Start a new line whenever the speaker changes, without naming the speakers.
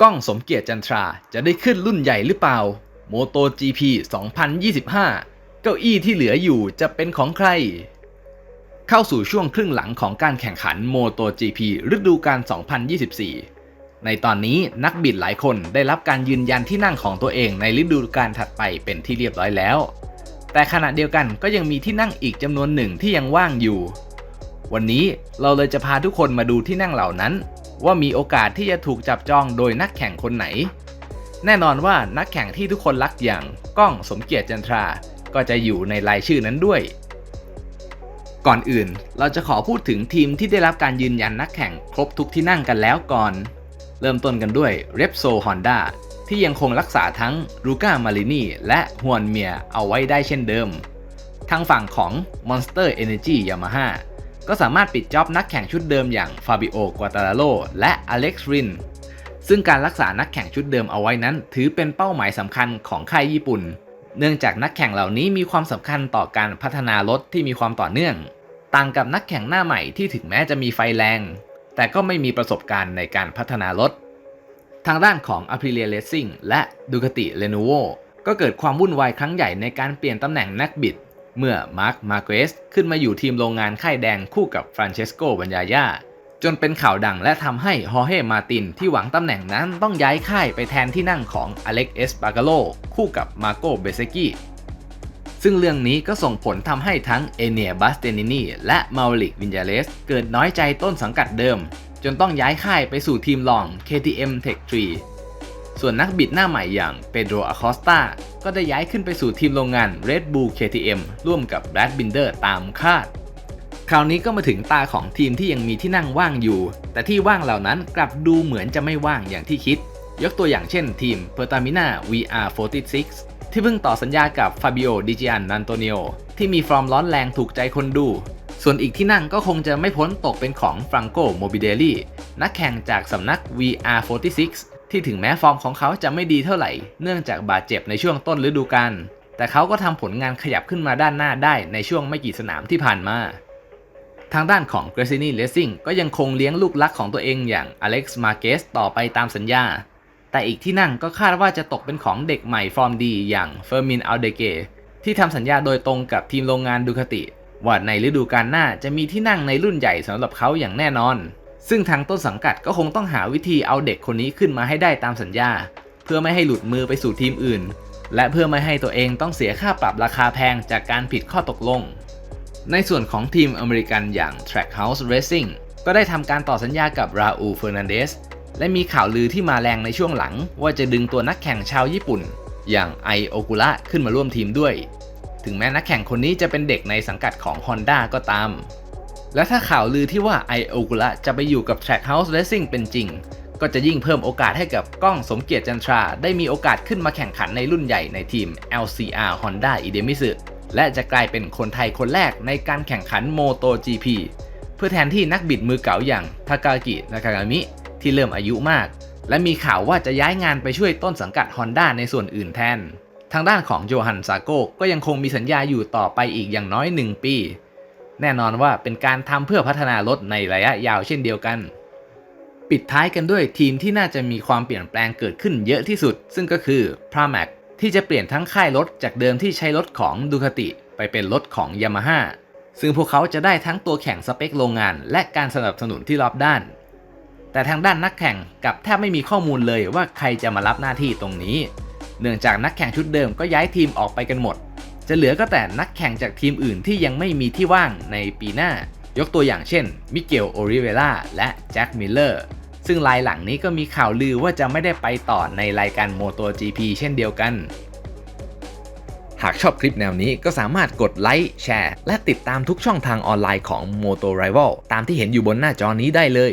กล้องสมเกียรติจันทราจะได้ขึ้นรุ่นใหญ่หรือเปล่าโมโต GP 2025 เก้าอี้ที่เหลืออยู่จะเป็นของใคร เข้าสู่ช่วงครึ่งหลังของการแข่งขันโมโต GP ฤดูกาล 2024 ในตอนนี้นักบิดหลายคนได้รับการยืนยันที่นั่งของตัวเองในฤดูกาลถัดไปเป็นที่เรียบร้อยแล้ว แต่ขณะเดียวกันก็ยังมีที่นั่งอีกจำนวนหนึ่งที่ยังว่างอยู่ วันนี้เราเลยจะพาทุกคนมาดูที่นั่งเหล่านั้น ว่ามีโอกาสที่จะถูกจับจองโดยนักแข่งคนไหน แน่นอนว่านักแข่งที่ทุกคนรักอย่างก้องสมเกียรติจันทราก็จะอยู่ในรายชื่อนั้นด้วย ก่อนอื่นเราจะขอพูดถึงทีมที่ได้รับการยืนยันนักแข่งครบทุกที่นั่งกันแล้วก่อน เริ่มต้นกันด้วย r e p s o Honda ที่ยังคงรักษาทั้งรูก้ามารินีและฮวนเมียเอาไว้ได้เช่นเดิม ทางฝั่งของ Monster Energy Yamaha ก็สามารถปิดจ็อบนักแข่งชุดเดิมอย่างฟาบิโอ กัวตาโ o และอเล็กซ์ริน ซึ่งการรักษานักแข่งชุดเดิมเอาไว้นั้น ถือเป็นเป้าหมายสำคัญของค่ายญี่ปุ่น เนื่องจากนักแข่งเหล่านี้มีความสำคัญต่อการพัฒนารถที่มีความต่อเนื่อง ต่างกับนักแข่งหน้าใหม่ที่ถึงแม้จะมีไฟแรง แต่ก็ไม่มีประสบการณ์ในการพัฒนารถ ทางด้านของ Aprilia Racing และ Ducati Lenovo ก็เกิดความวุ่นวายครั้งใหญ่ในการเปลี่ยนตำแหน่งนักบิด เมื่อมาร์คมาเกสขึ้นมาอยู่ทีมโรงงานค่ายแดงคู่กับฟรานเชสโกบัญญายาจนเป็นข่าวดังและทำให้ฮอร์เฮมาตินที่หวังตำแหน่งนั้นต้องย้ายค่ายไปแทนที่นั่งของอเล็กเอสบากาโลคู่กับมาโกเบเซกีซึ่งเรื่องนี้ก็ส่งผลทำให้ทั้งเอเนียบัสเตนินีและมาลิกวินยาเลสเกิดน้อยใจต้นสังกัดเดิม จนต้องย้ายค่ายไปสู่ทีมรอง KTM Tech 3 ส่วนนักบิดหน้าใหม่อย่างเปโดรอคอสตาก็ได้ย้ายขึ้นไปสู่ทีมโรงงาน Red Bull KTM ร่วมกับ Brad Binder ตามคาด คราวนี้ก็มาถึงตาของทีมที่ยังมีที่นั่งว่างอยู่ แต่ที่ว่างเหล่านั้นกลับดูเหมือนจะไม่ว่างอย่างที่คิด ยกตัวอย่างเช่นทีม p e r t a m i n a VR46 ที่เพิ่งต่อสัญญากับฟาบิโอดิจิอันนันโตเนโอที่มีฟอร์มร้อนแรงถูกใจคนดู ส่วนอีกที่นั่งก็คงจะไม่พ้นตกเป็นของฟรังโกโมบิเดลีนักแข่งจากสำนัก VR46 ที่ถึงแม้ฟอร์มของเขาจะไม่ดีเท่าไหร่ เนื่องจากบาดเจ็บในช่วงต้นฤดูกาลแต่เขาก็ทำผลงานขยับขึ้นมาด้านหน้าได้ในช่วงไม่กี่สนามที่ผ่านมา ทางด้านของ g r a c i n i Racing ก็ยังคงเลี้ยงลูกรักของตัวเองอย่าง Alex Marquez ต่อไปตามสัญญา แต่อีกที่นั่งก็คาดว่าจะตกเป็นของเด็กใหม่ฟอร์มดีอย่าง Fermin Aldege ที่ทำสัญญาโดยตรงกับทีมโรงงานดูคาติว่าในฤดูกาลหน้าจะมีที่นั่งในรุ่นใหญ่สำหรับเขาอย่างแน่นอน ซึ่งทางต้นสังกัดก็คงต้องหาวิธีเอาเด็กคนนี้ขึ้นมาให้ได้ตามสัญญา เพื่อไม่ให้หลุดมือไปสู่ทีมอื่น และเพื่อไม่ให้ตัวเองต้องเสียค่าปรับราคาแพงจากการผิดข้อตกลง ในส่วนของทีมอเมริกันอย่าง Trackhouse Racing ก็ได้ทำการต่อสัญญากับราอูเฟอร์นันเดสและมีข่าวลือที่มาแรงในช่วงหลัง ว่าจะดึงตัวนักแข่งชาวญี่ปุ่น อย่างไอโอกุระขึ้นมาร่วมทีมด้วย ถึงแม้นักแข่งคนนี้จะเป็นเด็กในสังกัดของ Honda ก็ตาม และถ้าข่าวลือที่ว่าไอโอกุระจะไปอยู่กับ Trackhouse Racing เป็นจริง ก็จะยิ่งเพิ่มโอกาสให้กับกล้องสมเกียรติจันทรา ได้มีโอกาสขึ้นมาแข่งขันในรุ่นใหญ่ในทีม LCR Honda i d e m i s u และจะกลายเป็นคนไทยคนแรกในการแข่งขันโมโต GP เพื่อแทนที่นักบิดมือเก่าอย่างทากากิ นากากามิ ที่เริ่มอายุมาก และมีข่าวว่าจะย้ายงานไปช่วยต้นสังกัด Honda ในส่วนอื่นแทน ทางด้านของโจฮันซาโกก็ยังคงมีสัญญาอยู่ต่อไปอีกอย่างน้อย 1 ปี แน่นอนว่าเป็นการทำเพื่อพัฒนารถในระยะยาวเช่นเดียวกัน ปิดท้ายกันด้วยทีมที่น่าจะมีความเปลี่ยนแปลงเกิดขึ้นเยอะที่สุด ซึ่งก็คือ p r a m a c ที่จะเปลี่ยนทั้งค่ายรถจากเดิมที่ใช้รถของดูคาติไปเป็นรถของ Yamaha ซึ่งพวกเขาจะได้ทั้งตัวแข่งสเปคโรงงาน และการสนับสนุนที่รอบด้าน แต่ทางด้านนักแข่งกับแทบไม่มีข้อมูลเลยว่าใครจะมารับหน้าที่ตรงนี้ เนื่องจากนักแข่งชุดเดิมก็ย้ายทีมออกไปกันหมด จะเหลือก็แต่นักแข่งจากทีมอื่นที่ยังไม่มีที่ว่างในปีหน้ายกตัวอย่างเช่น มิเกล โอริเวล่า และแจ็ค มิลเลอร์ ซึ่งรายหลังนี้ก็มีข่าวลือว่าจะไม่ได้ไปต่อในรายการ MotoGP เช่นเดียวกัน หากชอบคลิปแนวนี้ก็สามารถกดไลค์ แชร์ และติดตามทุกช่องทางออนไลน์ของ Moto Rival ตามที่เห็นอยู่บนหน้าจอนี้ได้เลย